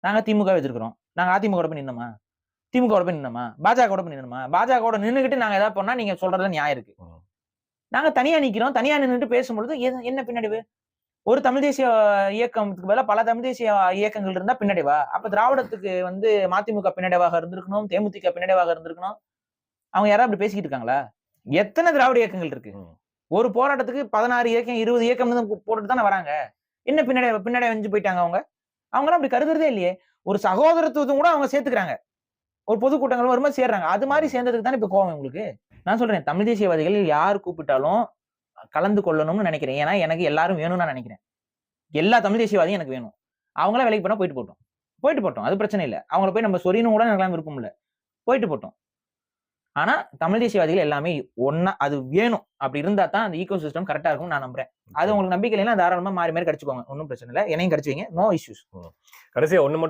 நாங்க திமுக வச்சிருக்கிறோம். நாங்க அதிமுக போய் நின்னோமா? திமுக போய் நின்னோமா? பாஜக கூட போய் நின்னோமா? பாஜக கூட நின்னுகிட்டு நாங்க ஏதாவது பண்ணா நீங்க சொல்றதுல நியாயம் இருக்கு. ம். நாங்க தனியா நிக்கிறோம். தனியா நின்னுட்டு பேசும்பொழுது என்ன பின்னடைவு ஒரு தமிழ் தேசிய இயக்கத்துக்கு பதிலா பல தமிழ் தேசிய இயக்கங்கள் இருந்தா பின்னடைவா அப்ப திராவிடத்துக்கு வந்து மதிமுக பின்னடைவாக இருந்திருக்கணும். தேமுதிக பின்னடைவாக இருந்திருக்கணும். அவங்க யாராவது அப்படி பேசிக்கிட்டு இருக்காங்களா? எத்தனை திராவிட இயக்கங்கள் இருக்கு. ஒரு போராட்டத்துக்கு பதினாறு இயக்கம் இருபது இயக்கம் போட்டுட்டு தானே வராங்க. என்ன பின்னடை பின்னடை வந்து போயிட்டாங்க அவங்க? அவங்களாம் அப்படி கருதுறதே இல்லையே. ஒரு சகோதரத்துவத்தும் கூட அவங்க சேர்த்துக்கிறாங்க. ஒரு பொதுக்கூட்டங்கள் வரும்போது சேர்றாங்க. அது மாதிரி சேர்ந்ததுக்கு தானே இப்போ கோவம் உங்களுக்கு? நான் சொல்றேன் தமிழ் தேசியவாதிகள் யார் கூப்பிட்டாலும் கலந்து கொள்ளணும்னு நினைக்கிறேன். ஏன்னா எனக்கு எல்லாரும் வேணும்னு நான் நினைக்கிறேன். எல்லா தமிழ் தேசியவாதியும் எனக்கு வேணும். அவங்களாம் வேலைக்கு போனால் போயிட்டு போட்டோம் போயிட்டு போட்டோம் அது பிரச்சனை இல்லை. அவங்கள போய் நம்ம சொரியணும் கூட எனக்குலாம் விருப்பம் இல்லை. போயிட்டு போட்டோம் ஆனா தமிழ் தேசியவாதிகள் எல்லாமே ஒன்னா அது வேணும். அப்படி இருந்தா தான் அந்த ஈகோ சிஸ்டம் கரெக்டா இருக்கும்னு நான் நம்புறேன். அது உங்களுக்கு நம்பிக்கை இல்லைன்னா தாராளமா மாறி மாறி கடிச்சுக்கோங்க. ஒன்றும் பிரச்சனை இல்லை. என்னையும் கடிச்சுவீங்க நோ இஷ்யூஸ் கடைசியா ஒண்ணு